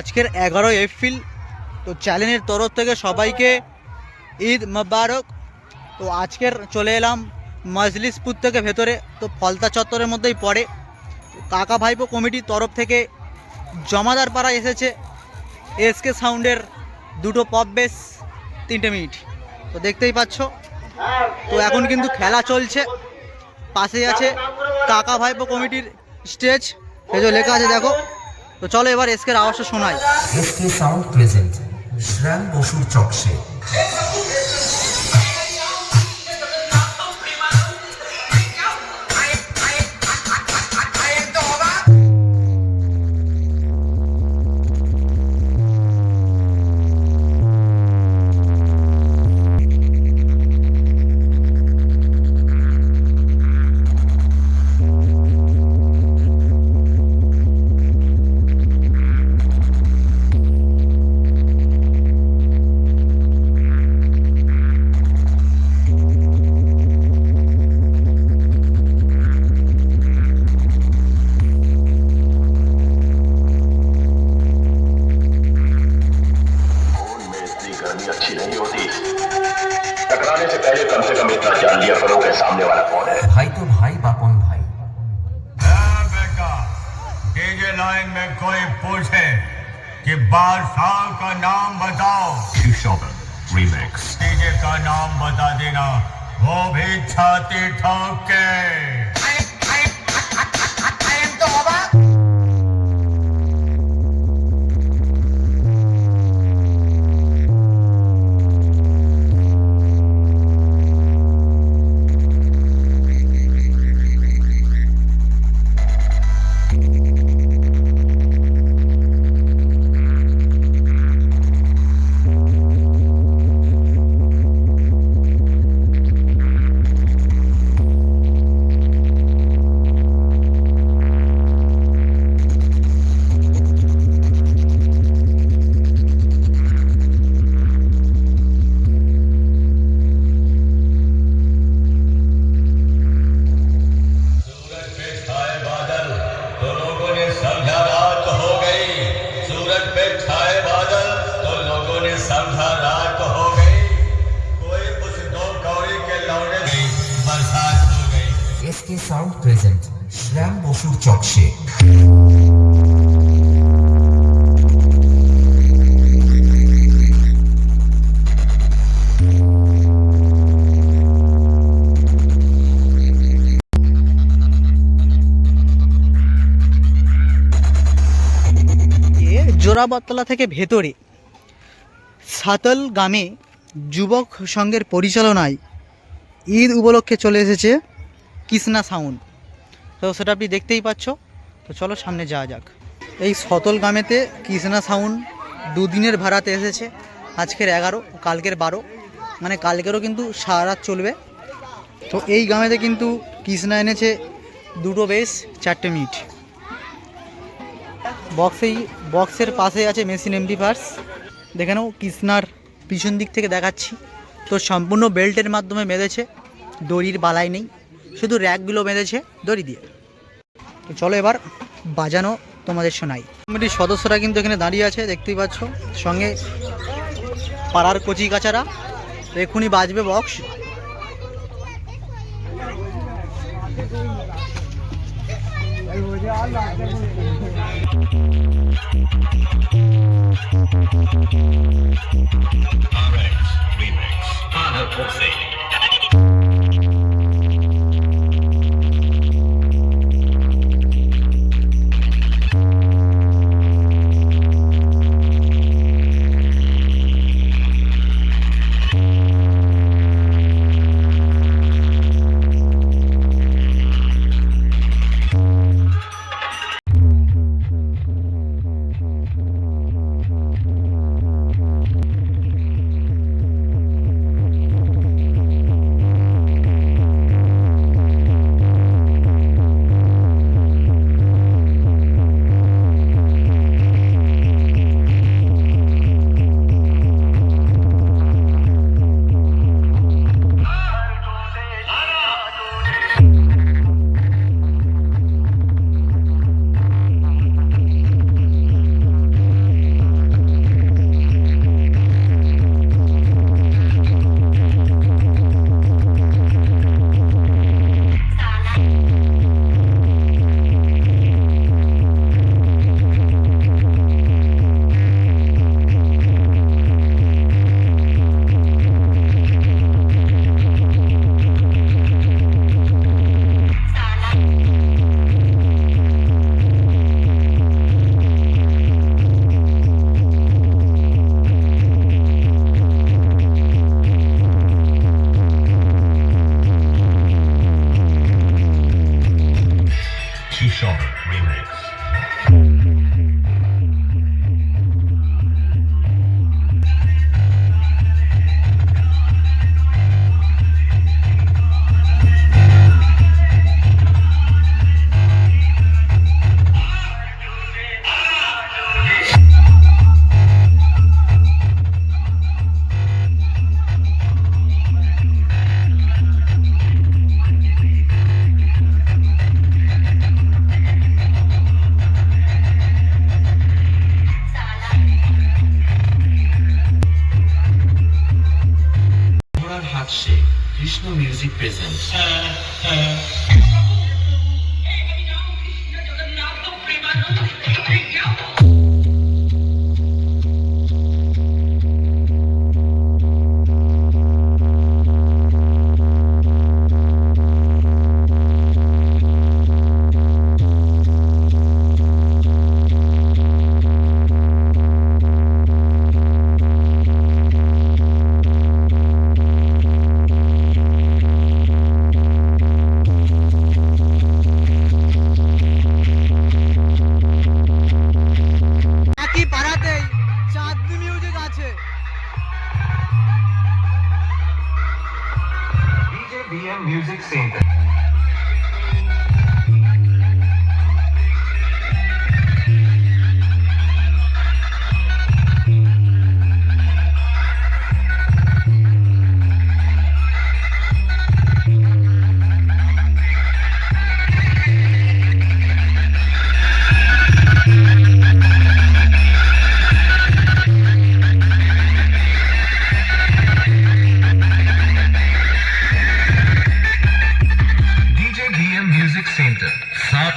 আজকের এগারোই এপ্রিল, তো চ্যানেলের তরফ থেকে সবাইকে ঈদ মোবারক। তো আজকের চলে এলাম মজলিসপুর থেকে ভেতরে, তো ফলতা চত্বরের মধ্যেই পড়ে। কাকা ভাইপো কমিটির তরফ থেকে জমাদার পাড়া এসেছে। এসকে সাউন্ডের দুটো পপ বেস, তিনটে মিনিট। তো দেখতেই পাচ্ছ, তো এখন কিন্তু খেলা চলছে। পাশেই আছে কাকা ভাইপো কমিটির স্টেজ। এই যে লেখা আছে, দেখো। তো চলো এবার এসকের আওয়াজটা শোনাই। এসকে সাউন্ড প্রেজেন্ট বসুর से पहले कम से कम इतना जान लिया करो कि सामने वाला कौन है। भाई तो भाई बापुन भाई। बेटा डीजे लाइन में कोई पूछे कि बादशाह का नाम बताओ। रिमेक्स डीजे का नाम बता देना वो भी छाती ठोक के। চকসে জোড়াবতলা থেকে ভেতরে সাতল গ্রামে যুবক সংঘের পরিচালনায় ঈদ উপলক্ষে চলে এসেছে কৃষ্ণা সাউন্ড। তো সেটা আপনি দেখতেই পাচ্ছ। তো চলো সামনে যাওয়া যাক। এই সতল গ্রামেতে কৃষ্ণা সাউন্ড দুদিনের ভাড়াতে এসেছে। আজকের এগারো, কালকের বারো। মানে কালকেরও কিন্তু সারা রাত চলবে। তো এই গ্রামেতে কিন্তু কৃষ্ণা এনেছে দুটো বেশ, চারটে মিনিট বক্সেই, বক্সের পাশে আছে মেশিন এমডি পার্স দেখে কৃষ্ণার পিছন দিক থেকে দেখাচ্ছি। তো সম্পূর্ণ বেল্টের মাধ্যমে বেঁধেছে। দড়ির বালাই নেই। শুধু র্যাকগুলো বেঁধেছে দড়ি দিয়ে। তো চলো এবার বাজানো তোমাদের শোনাই। কমিটির সদস্যরা কিন্তু এখানে দাঁড়িয়ে আছে, দেখতেই পাচ্ছ। সঙ্গে পাড়ার কচি কাচারা। তো এক্ষুনি বাজবে box RX Remix. Anna Pulsating আসছে Krishna music present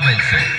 ไม่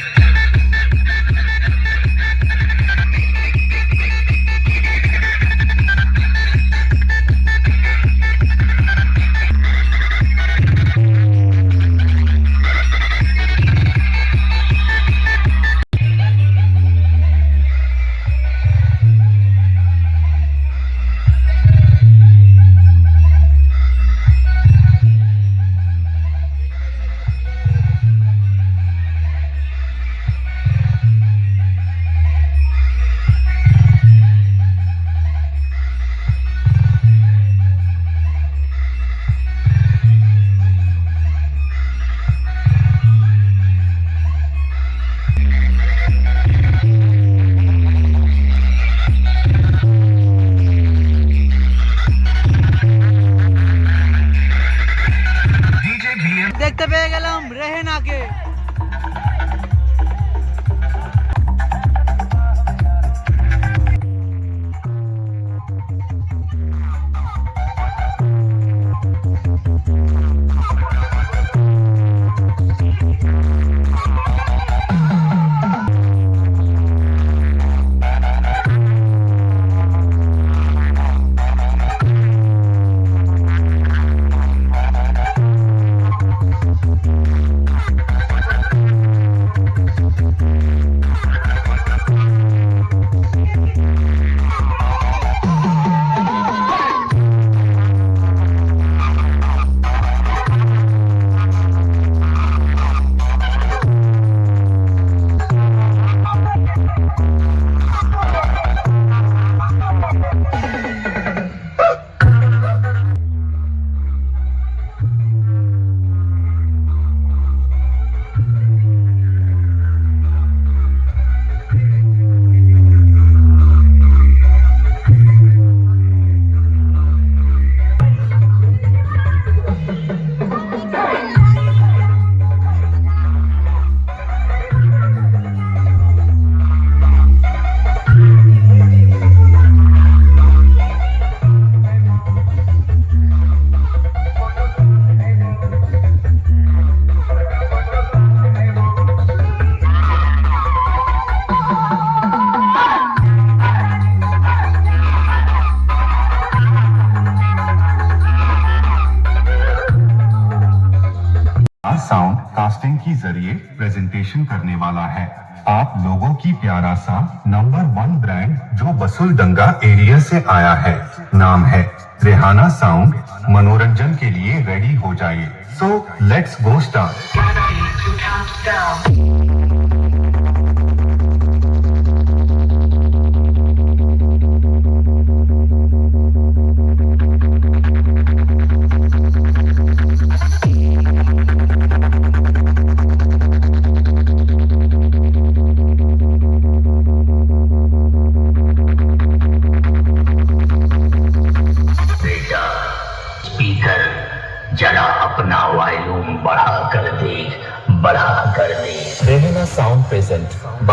sound casting के ज़रिए प्रेजेंटेशन करने वाला है। आप लोगों की प्यारा सा नंबर वन ब्रांड जो बसुल दंगा एरिया से आया है, नाम है रेहाना साउंड मनोरंजन के लिए रेडी हो जाइए। सो लेट्स गो स्टार्ट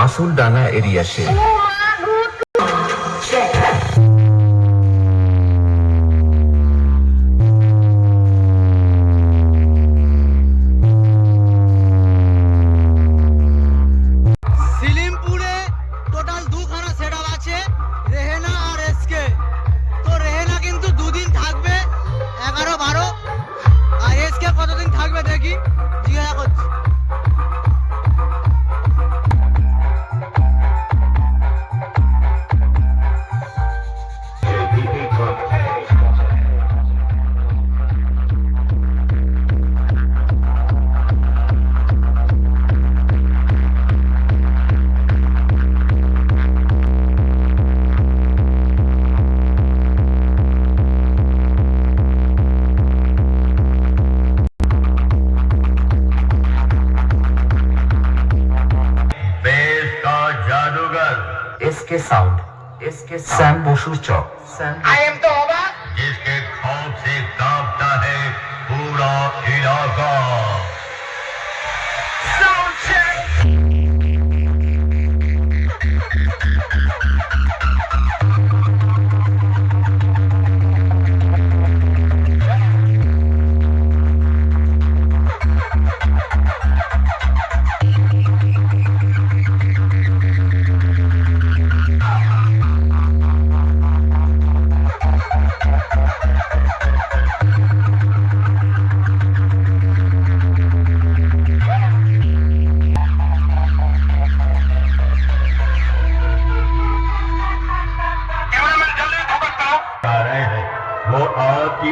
বাসুল বাসুরডাঙ্গা এরিয়া সে। কে সাউন্ড এস কে স্যাম বসুর চক আই এম তো অবাক জিসকে খৌফ সে হে পুরা ইলাকা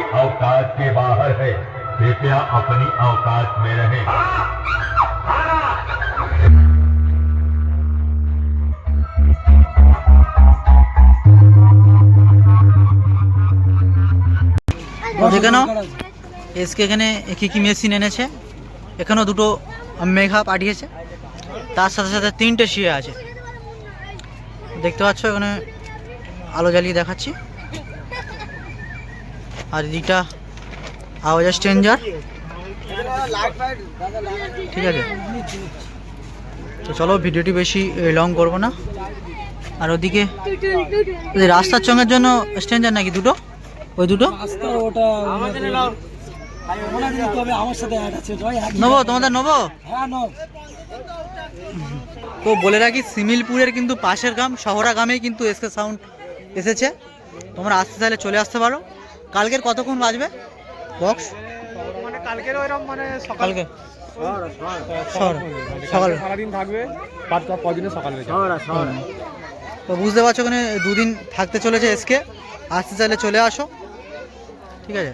आपकी औकात के बाहर है कृपया अपनी औकात में रहें তো দেখে নাও এসকে এখানে কী কী মেশিন এনেছে এখানেও দুটো মেঘা পাঠিয়েছে তার সাথে সাথে তিনটে শিয়ে আছে দেখতে পাচ্ছ এখানে আলো জ্বালিয়ে দেখাচ্ছি আর এদিকটা আওয়াজ স্ট্রেঞ্জার ঠিক আছে। তো চলো ভিডিওটি বেশি লং করব না। আর ওদিকে রাস্তার চঙের জন্য স্ট্রেঞ্জার নাকি দুটো? ওই দুটো? নেব, তোমাদের নেব? তো বলে রাখি, সিমিলপুরের কিন্তু পাশের গ্রাম শহরা গ্রামেই কিন্তু এসকে সাউন্ড এসেছে। তোমরা আসতে চাইলে চলে আসতে পারো। কালকের কতক্ষণ বাজবে? বক্স মানে কালকের ওইরকম মানে সকালকে সকাল সকাল। সারাদিন থাকবে পাঁচ কদিনে সকালে তো বুঝতে পারছ ওখানে দুদিন থাকতে চলেছে এসকে আসতে চাইলে চলে আসো। ঠিক আছে?